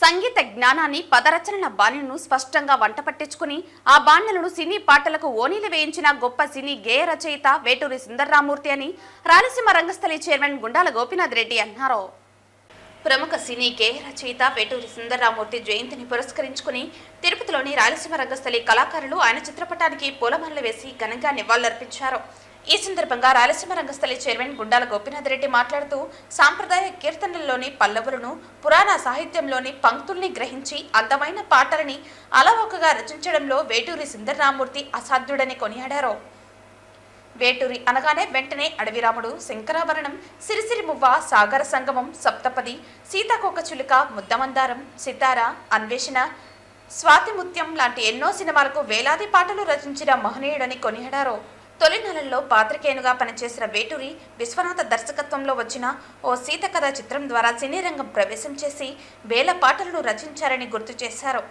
సంగీత జ్ఞానాన్ని పదరచనల బాణ్యను స్పష్టంగా వంట పట్టించుకుని ఆ బాణలను సినీ పాటలకు ఓనీలు వేయించిన గొప్ప సినీ గేయ రచయిత వేటూరి సుందర్రామూర్తి అని రాయలసీమ రంగస్థలి చైర్మన్ గుండాల గోపీనాథ్ రెడ్డి అన్నారు. ప్రముఖ సినీ గేయ రచయిత వేటూరి సుందర్రామూర్తి జయంతిని పురస్కరించుకుని తిరుపతిలోని రాయలసీమ రంగస్థలి కళాకారులు ఆయన చిత్రపటానికి పూలమాలలు వేసి ఘనంగా నివాళులర్పించారు. ఈ సందర్భంగా రాయలసీమ రంగస్థలి చైర్మన్ గుండాల గోపీనాథ్ రెడ్డి మాట్లాడుతూ సాంప్రదాయ కీర్తనల్లోని పల్లవులను పురాణ సాహిత్యంలోని పంక్తుల్ని గ్రహించి అందమైన పాటలని అలవోకగా రచించడంలో వేటూరి సుందర్రామూర్తి అసాధ్యుడని కొనియాడారు. వేటూరి అనగానే వెంటనే అడవిరాముడు శంకరాభరణం సిరిసిరి మువ్వ సాగర సంగమం సప్తపది సీతాకోకచులుక ముద్దమందారం సితార అన్వేషణ స్వాతిముత్యం లాంటి ఎన్నో సినిమాలకు వేలాది పాటలు రచించిన మహనీయుడని కొనియాడారు. తొలి నెలల్లో పాత్రికేయునుగా పనిచేసిన వేటూరి విశ్వనాథ దర్శకత్వంలో వచ్చిన ఓ సీత కథ చిత్రం ద్వారా సినీ రంగం ప్రవేశం చేసి వేల పాటలను రచించారని గుర్తు చేశారు.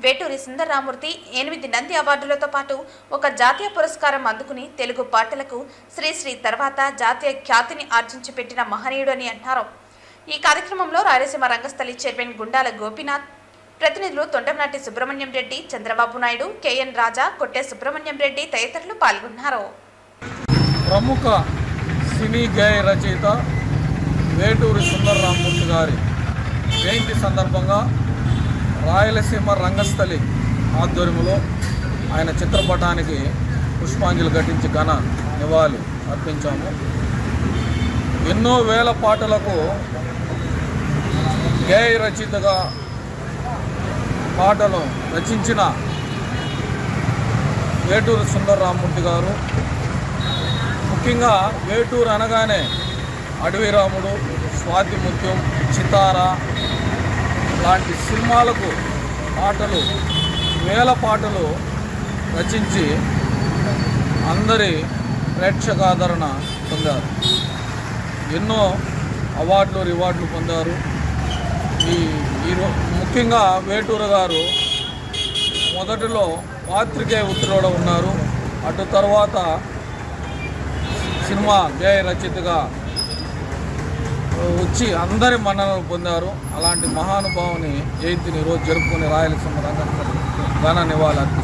వేటూరి సుందరరామూర్తి ఎనిమిది నంది అవార్డులతో పాటు ఒక జాతీయ పురస్కారం అందుకుని తెలుగు పాటలకు శ్రీశ్రీ తర్వాత జాతీయ ఖ్యాతిని ఆర్జించి పెట్టిన మహనీయుడు అని అన్నారు ఈ కార్యక్రమంలో రాయలసీమ రంగస్థలి చైర్మన్ గుండాల గోపీనాథ్ ప్రతినిధులు తొండంనాటి సుబ్రహ్మణ్యం రెడ్డి చంద్రబాబు నాయుడు కెఎన్ రాజా కొట్టే సుబ్రహ్మణ్యం రెడ్డి తదితరులు పాల్గొన్నారు. ప్రముఖ సినీ గేయ రచయిత వేటూరి సుందరరామూర్తి గారి జయంతి సందర్భంగా రాయలసీమ రంగస్థలి ఆధ్వర్యంలో ఆయన చిత్రపటానికి పుష్పాంజలి ఘటించి ఘన నివాళి అర్పించాము. ఎన్నో వేల పాటలకు గేయ రచయితగా పాటలు రచించిన వేటూరు సుందరరామూర్తి గారు. ముఖ్యంగా వేటూరు అనగానే అడవి రాముడు స్వాతి ముత్యం చితార లాంటి సినిమాలకు పాటలు వేల పాటలు రచించి అందరి ప్రేక్షకాదరణ పొందారు. ఎన్నో అవార్డులు రివార్డులు పొందారు. ఈ ఈ ముఖ్యంగా వేటూరు గారు మొదటిలో పాత్రికేయ వృత్తిలో ఉన్నారు. అటు తర్వాత సినిమా గేయ రచయితగా వచ్చి అందరి మన్ననలు పొందారు. అలాంటి మహానుభావుని జయంతిని ఈరోజు జరుపుకుని రాయలసీమ రంగం ఘన నివాళులు